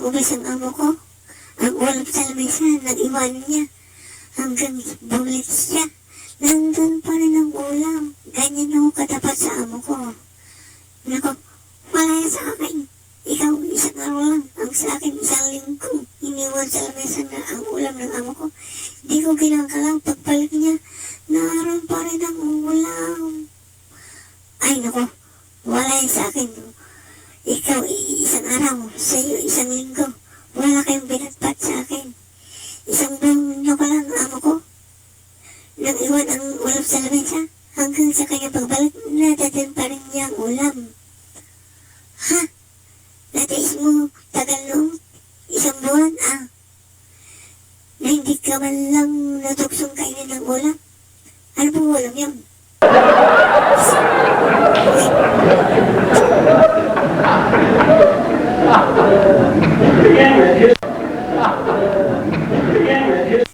nag-ubis ang amo ko. Ang ulam sa lamesa, nag-iwan niya. Hanggang bumalik siya. Nandun pa rin ang ulam. Ganyan ako katapat sa amo ko. Nako, wala yan sa akin. Ikaw, isang araw lang. Ang sa akin, isang linggo. Iniwan sa lamesa na ang ulam ng amo ko. Di ko ginagalaw. Pagbalik niya, naroon pa rin ang ulam. Ay, nako, wala sa akin. Ikaw, araw. Sa iyo, isang linggo. Wala kayong binatpat sa akin. Isang buong nyo ka lang, amo ko. Nang iwan ang ulam sa lamesa, hanggang sa kanya pagbalik, nadadan pa rin niya ang ulam. Ha? Natiis mo tagal noong isang buwan, ah. Na hindi ka man lang natuksong kainin ng ulam. Ano pong ulam yun? nghe